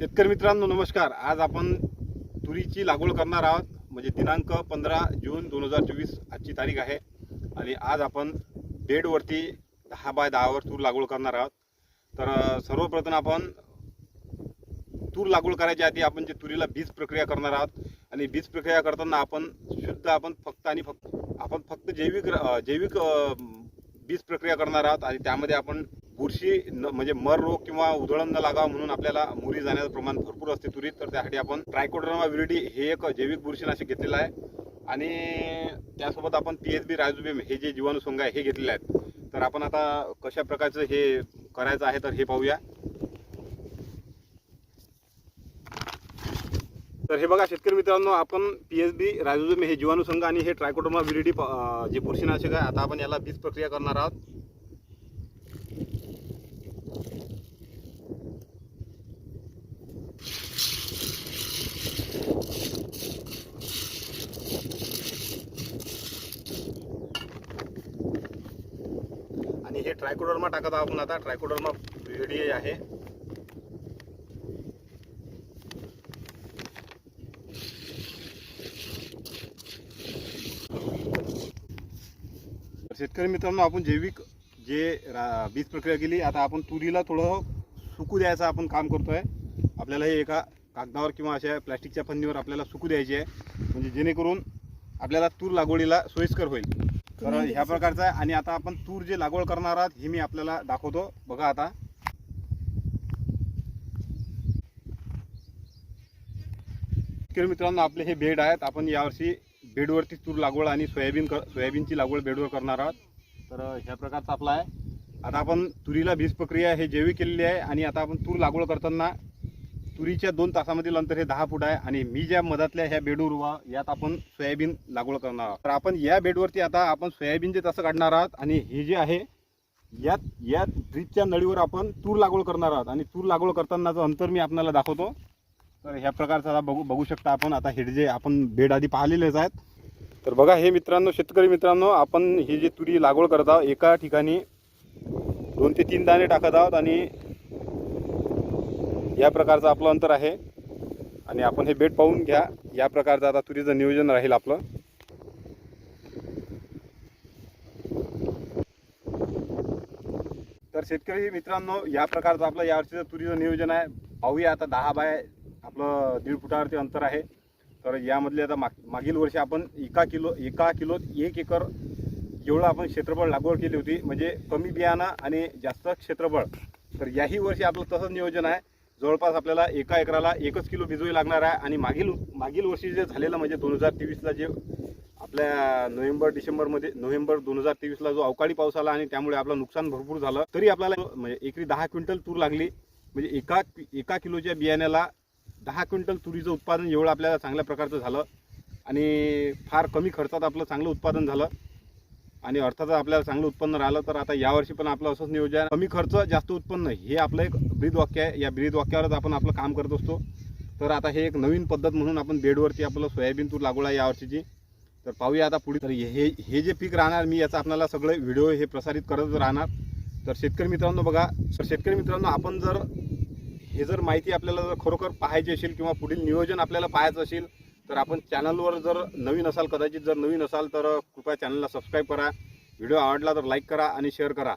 शेतकरी मित्रांनो नमस्कार. आज आपण तुरीची लागवड करणार आहोत. म्हणजे दिनांक पंधरा जून दोन हजार चोवीस आजची तारीख आहे. आणि आज आपण बेडवरती दहा बाय दहावर तूर लागवड करणार आहोत. तर सर्वप्रथम आपण तूर लागवड करायच्या आधी आपण जे तुरीला बीज प्रक्रिया करणार आहोत. आणि बीज प्रक्रिया करताना आपण शुद्ध आपण फक्त आणि फक्त आपण फक्त जैविक जैविक बीज प्रक्रिया करणार आहोत. आणि त्यामध्ये आपण बुरशी न म्हणजे मर रोग किंवा उधळण न लागावं म्हणून आपल्याला मुरी जाण्याचं प्रमाण भरपूर असते तुरीत. तर त्यासाठी आपण ट्रायकोडर्मा विरिडी हे एक जैविक बुरशीनाशक घेतलेलं आहे. आणि त्यासोबत आपण पी एच बी रायझोबियम हे जे जीवाणुसंग आहे हे घेतलेले आहेत तर आपण आता कशा प्रकारचं हे करायचं आहे तर हे पाहूया. तर हे बघा शेतकरी मित्रांनो आपण पी एच बी रायझोबियम हे जीवाणुसंघ आणि हे ट्रायकोडर्मा विरिडी जे बुरशीनाशक आहे आता आपण याला बीज प्रक्रिया करणार आहोत. ट्रायकोडर्मा टाकत आहोत आपण आता. ट्रायकोडर्मा रेडी आहे. तर शेतकरी मित्रांनो आपण जैविक जे रा- बीज प्रक्रिया केली आता आपण तुरीला थोडं सुकू द्यायचं आपण काम करतोय. आपल्याला हे एका कागदावर किंवा अशा प्लॅस्टिकच्या फंदीवर आपल्याला सुकू द्यायची आहे. म्हणजे जेणेकरून आपल्याला तूर लागवडीला सोयीस्कर होईल. तर ह्या प्रकारचं आहे. आणि आता आपण तूर जे लागवड करणार आहात हे मी आपल्याला दाखवतो. बघा आता. मित्रांनो आपले हे बेड आहेत. आपण यावर्षी बेडवरती तूर लागवड आणि सोयाबीन कर सोयाबीनची लागवड बेडवर करणार आहोत. तर ह्या प्रकारचा आपला आहे. आता आपण तुरीला बीज प्रक्रिया हे जैविक केलेली आहे. आणि आता आपण तूर लागवड करताना तुरीच्या दोन तासामधील अंतर हे दहा फूट आहे आणि मी ज्या मधातल्या ह्या बेडवर उभा यात आपण सोयाबीन लागवड करणार आहोत. तर आपण या बेडवरती आता आपण सोयाबीनचे तसं काढणार आहात आणि हे जे आहे यात या ड्रीपच्या नळीवर आपण तूर लागवड करणार आहोत. आणि तूर लागवड करतानाचं अंतर मी आपल्याला दाखवतो. तर ह्या प्रकारचं आता बघू बघू शकता आपण. आता हे जे आपण बेड आधी पाहिलेलेच आहेत. तर बघा हे मित्रांनो शेतकरी मित्रांनो आपण ही जी तुरी लागवड करत आहोत एका ठिकाणी दोन ते तीन दाणे टाकत आहोत आणि या प्रकारचं आपलं अंतर आहे. आणि आपण हे बेड पाहून घ्या. या प्रकारचं आता तुरीचं नियोजन राहील आपलं. तर शेतकरी मित्रांनो या प्रकारचं आपलं यावर्षीचं तुरीचं नियोजन आहे. पाहूया आता दहा बाय आपलं दीड फुटावरती अंतर आहे. तर यामधले आता माग मागील वर्षी आपण एका किलो एका किलोत एक एकर एवढं आपण क्षेत्रफळ लागवड केली होती. म्हणजे कमी बियाणं आणि जास्त क्षेत्रफळ. तर याही वर्षी आपलं तसंच नियोजन आहे. जवळपास आपल्याला एका एकराला एकच किलो बिजोई लागणार आहे. आणि मागील मागील वर्षी जे झालेलं म्हणजे दोन हजार तेवीसला जे आपल्या नोव्हेंबर डिसेंबरमध्ये नोव्हेंबर दोन हजार तेवीसला जो अवकाळी पाऊस आला आणि त्यामुळे आपलं नुकसान भरपूर झालं तरी आपल्याला म्हणजे एकरी दहा क्विंटल तूर लागली. म्हणजे एका एका किलोच्या बियाण्याला दहा क्विंटल तुरीचं उत्पादन एवढं आपल्याला चांगल्या प्रकारचं झालं. आणि फार कमी खर्चात आपलं चांगलं उत्पादन झालं. आणि अर्थातच आपल्याला चांगलं उत्पन्न राहिलं तर आता यावर्षी पण आपलं असंच नियोजन. आहे. कमी खर्च जास्त उत्पन्न हे आपलं एक ब्रीद वाक्य आहे. या ब्रीद वाक्यावरच आपण आपलं काम करत असतो. तर आता हे एक नवीन पद्धत म्हणून आपण बेडवरती आपलं सोयाबीन तूर लागवड आहे यावर्षीची. तर पाहूया आता पुढे. तर हे हे जे पीक राहणार मी याचा आपल्याला सगळे व्हिडिओ हे प्रसारित करत राहणार. तर शेतकरी मित्रांनो बघा तर शेतकरी मित्रांनो आपण जर हे जर माहिती आपल्याला जर खरोखर पाहायची असेल किंवा पुढील नियोजन आपल्याला पाहायचं असेल तर आपण चॅनलवर जर नवीन असाल कदाचित जर नवीन असाल तर कृपया चॅनलला सबस्क्राईब करा. व्हिडिओ आवडला तर लाईक करा आणि शेअर करा.